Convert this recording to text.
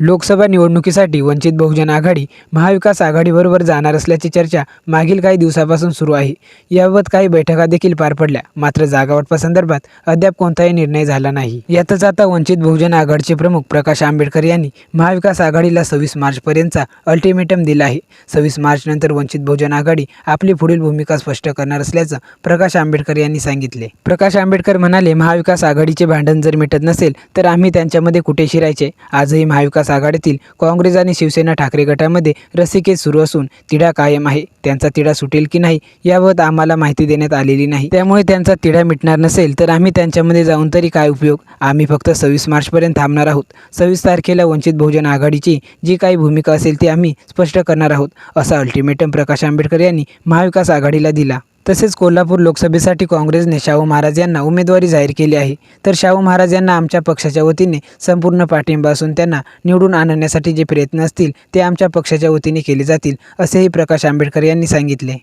लोकसभा निवडणुकीसाठी वंचित बहुजन आघाडी महाविकास आघाडीबरोबर जाणार असल्याची चर्चा मागील काही दिवसापासून सुरू आहे. याबाबत काही बैठका देखील पार पडल्या. मात्र जागावाटपासंदर्भात अद्याप कोणताही निर्णय झाला नाही. यातच आता वंचित बहुजन आघाडीचे प्रमुख प्रकाश आंबेडकर यांनी महाविकास आघाडीला सव्वीस मार्चपर्यंतचा अल्टिमेटम दिला आहे. सव्वीस मार्चनंतर वंचित बहुजन आघाडी आपली पुढील भूमिका स्पष्ट करणार असल्याचं प्रकाश आंबेडकर यांनी सांगितले. प्रकाश आंबेडकर म्हणाले महाविकास आघाडीचे भांडण जर मिटत नसेल तर आम्ही त्यांच्यामध्ये कुठे शिरायचे आजही महाविकास आघाडीतील काँग्रेस आणि शिवसेना ठाकरे गटामध्ये रस्सीकेस सुरू असून तिढा कायम आहे. त्यांचा तिढा सुटेल की नाही याबाबत आम्हाला माहिती देण्यात आलेली नाही. त्यामुळे त्यांचा तिढा मिटणार नसेल तर आम्ही त्यांच्यामध्ये जाऊन तरी काय उपयोग? आम्ही फक्त सव्वीस मार्चपर्यंत थांबणार आहोत. सव्वीस तारखेला वंचित बहुजन आघाडीची जी काही भूमिका असेल ती आम्ही स्पष्ट करणार आहोत असा अल्टिमेटम प्रकाश आंबेडकर यांनी महाविकास आघाडीला दिला. तसेच कोल्हापूर लोकसभेसाठी काँग्रेसने शाहू महाराज यांना उमेदवारी जाहीर केली आहे. तर शाहू महाराज यांना आमच्या पक्षाच्या वतीने संपूर्ण पाठिंबा असून त्यांना निवडून आणण्यासाठी जे प्रयत्न असतील ते आमच्या पक्षाच्या वतीने केले जातील असेही प्रकाश आंबेडकर यांनी सांगितले.